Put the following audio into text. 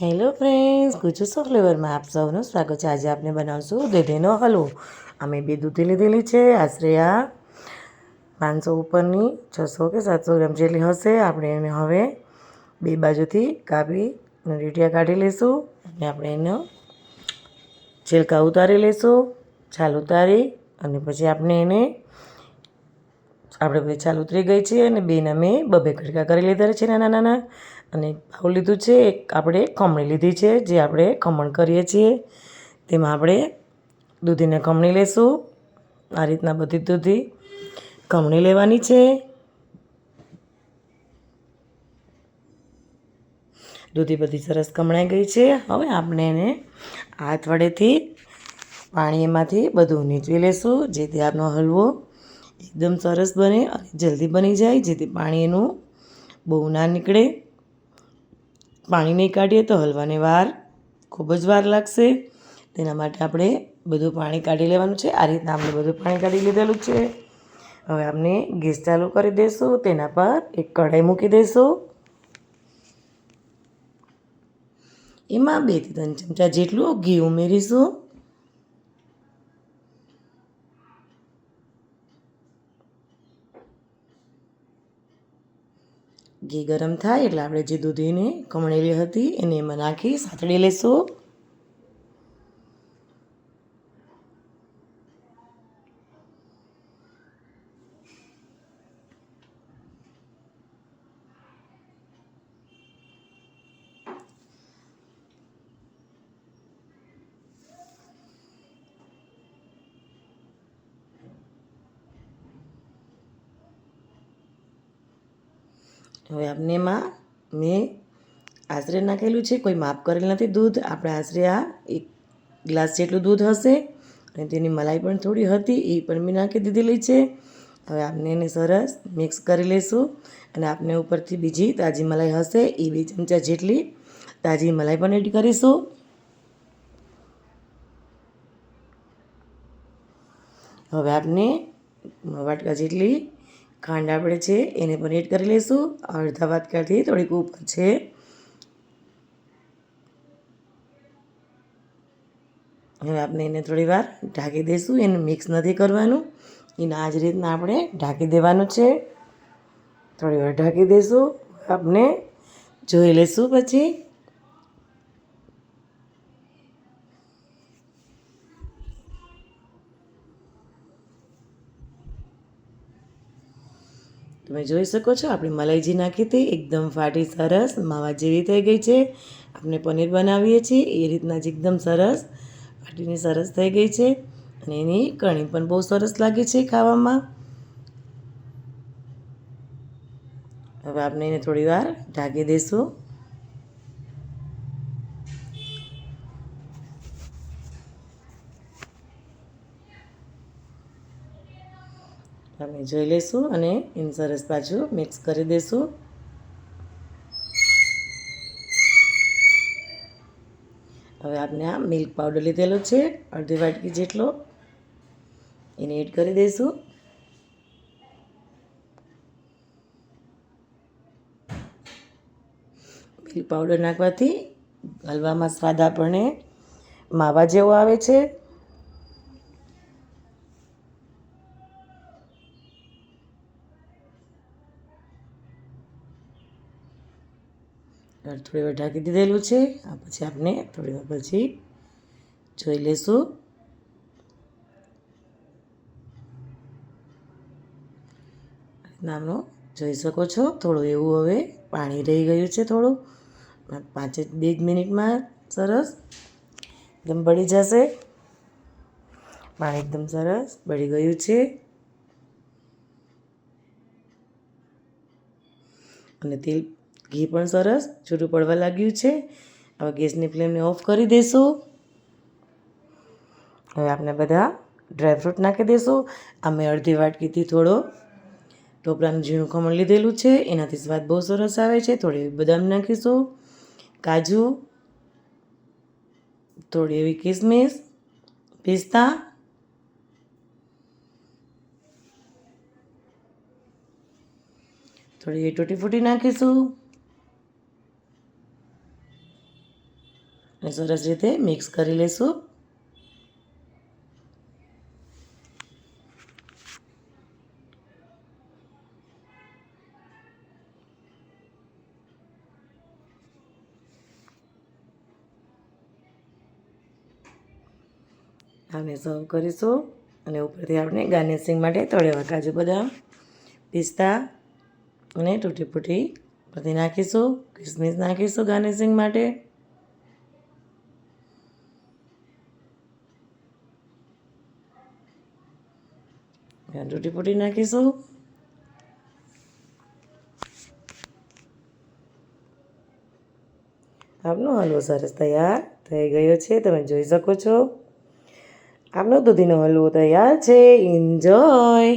Hello friends Gujju ફ્લેવરમાં આપ સૌનું સ્વાગત છે. આજે આપણે બનાવશું દૂધીનો હલવો. અમે બે દૂધી લીધેલી છે. આશરે પાંચસો ઉપરની છસો કે સાતસો ગ્રામ જેટલી હશે. આપણે એને હવે બે બાજુથી કાપી રીટિયા કાઢી લઈશું અને આપણે એનો છિલકા ઉતારી લઈશું, છાલ ઉતારી અને પછી આપણે એને આપણે બધી છાલ ઉતરી ગઈ છે અને બેના મેં બબે કટકા કરી લીધા છે નાના નાના. અને બાઉલ લીધું છે, એક આપણે ખમણી લીધી છે, જે આપણે ખમણ કરીએ છીએ. તેમાં આપણે દૂધીને ખમણી લેશું. આ રીતના બધી દૂધી ખમણી લેવાની છે. દૂધી બધી સરસ ખમણાઈ ગઈ છે. હવે આપણે એને હાથ વડેથી પાણી એમાંથી બધું નીચવી લેશું, જેથી આપનો હલવો એકદમ સરસ બને અને જલ્દી બની જાય, જેથી પાણી એનું બહુ ના નીકળે. પાણી નહીં કાઢીએ તો હલવાને વાર ખૂબ જ વાર લાગશે. તેના માટે આપણે બધું પાણી કાઢી લેવાનું છે. આ રીતના આપણે બધું પાણી કાઢી લીધેલું છે. હવે આપણે ગેસ ચાલુ કરી દઈશું તેના પર એક કઢાઈ મૂકી દઈશું એમાં બેથી ત્રણ ચમચા જેટલું ઘી ઉમેરીશું. ઘી ગરમ થાય એટલે આપણે જે દૂધીને કમળેલી હતી એને એમાં નાખી સાતળી લઈશું. હવે આપણે એમાં મેં આશરે નાખેલું છે, કોઈ માપ કરેલ નથી દૂધ. આપણે આશરે આ એક ગ્લાસ જેટલું દૂધ હશે. અને તેની મલાઈ પણ થોડી હતી, એ પણ મેં નાખી દીધેલી છે. હવે આપણે એને સરસ મિક્સ કરી લઈશું અને આપણે ઉપરથી બીજી તાજી મલાઈ હશે, એ બે ચમચા જેટલી તાજી મલાઈ પણ એડ કરીશું. હવે આપણે વાટકા જેટલી ખાંડ આપણે છે, એને પણ એડ કરી લઈશું. અડધા વાટકાથી થોડીક ઉપર છે. હવે આપણે એને થોડી વાર ઢાંકી દઈશું. એને મિક્સ નથી કરવાનું. એને આ જ રીતના આપણે ઢાંકી દેવાનું છે. થોડી વાર ઢાંકી દઈશું. આપણે જોઈ લઈશું પછી. તમે જોઈ શકો છો, આપણી મલાઈજી નાખી હતી એકદમ ફાટી સરસ માવા જેવી થઈ ગઈ છે. આપણે પનીર બનાવીએ છીએ, એ રીતના જ એકદમ સરસ ફાટીની સરસ થઈ ગઈ છે અને એની કણી પણ બહુ સરસ લાગે છે ખાવામાં. હવે આપણે એને થોડી વાર ઢાંકી દઈશું. આપણે જોઈ લઈશું અને એને સરસ પાછું મિક્સ કરી દઈશું. હવે આપણે આ મિલ્ક પાવડર લીધેલો છે, અડધી વાટકી જેટલો. એને એડ કરી દઈશું. મિલ્ક પાવડર નાખવાથી હલવામાં સ્વાદ આપણને માવા જેવો આવે છે. થોડી વાર ઢાંકી દીધેલું છે. આ પછી આપણે થોડી વાર પછી જોઈ લઈશું નામનો જોઈ શકો છો. થોડું એવું હવે પાણી રહી ગયું છે થોડું. પાંચ બે જ મિનિટમાં સરસ એકદમ બળી જશે. પાણી એકદમ સરસ બળી ગયું છે. અને તેલ ઘી પણ સરસ, છૂટું પડવા લાગ્યું છે. હવે ગેસની ફ્લેમને ઓફ કરી દઈશું હવે આપણે બધા ડ્રાયફ્રૂટ નાખી દઈશું મેં અડધી વાટકીથી થોડો. ટોપરાનું ઝીણું ખમણ લીધેલું છે. એનાથી સ્વાદ બહુ સરસ આવે છે. થોડી બદામ નાખીશું, કાજુ, થોડી એવી કિસમિસ, પિસ્તા, થોડી એ તૂટી ફૂટી નાખીશું. અને સરસ રીતે મિક્સ કરી લઈશું આને સર્વ કરીશું અને ઉપરથી આપણે ગાર્નિશિંગ માટે તળેવા કાજુ બદામ, પિસ્તા અને તૂટી ફૂટી ઉપરથી નાખીશું, કિસમિસ નાખીશું ગાર્નિશિંગ માટે. તૂટી ફૂટી નાખીશું આપનો હલવો સરસ તૈયાર થઈ ગયો છે તમે જોઈ શકો છો આપનો દૂધીનો હલવો તૈયાર છે એન્જોય